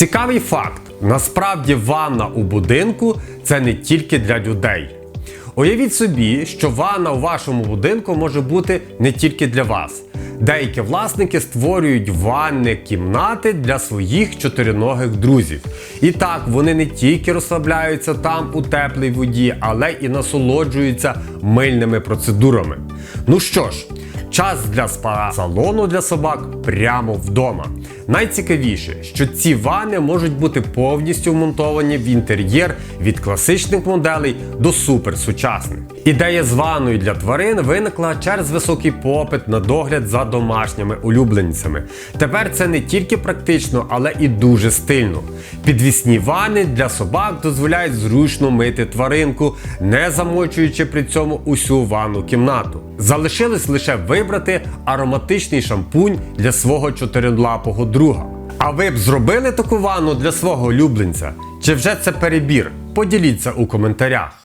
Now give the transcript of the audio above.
Цікавий факт: насправді ванна у будинку це не тільки для людей. Уявіть собі, що ванна у вашому будинку може бути не тільки для вас. Деякі власники створюють ванни кімнати для своїх чотириногих друзів. І так, вони не тільки розслабляються там у теплій воді, але і насолоджуються мильними процедурами. Ну що ж, час для спа-салону для собак прямо вдома. Найцікавіше, що ці ванни можуть бути повністю вмонтовані в інтер'єр від класичних моделей до суперсучасних. Ідея з ванною для тварин виникла через високий попит на догляд за домашніми улюбленцями. Тепер це не тільки практично, але і дуже стильно. Підвісні ванни для собак дозволяють зручно мити тваринку, не замочуючи при цьому усю ванну кімнату. Залишилось лише вибрати ароматичний шампунь для свого чотирилапого друга. А ви б зробили таку ванну для свого улюбленця? Чи вже це перебір? Поділіться у коментарях.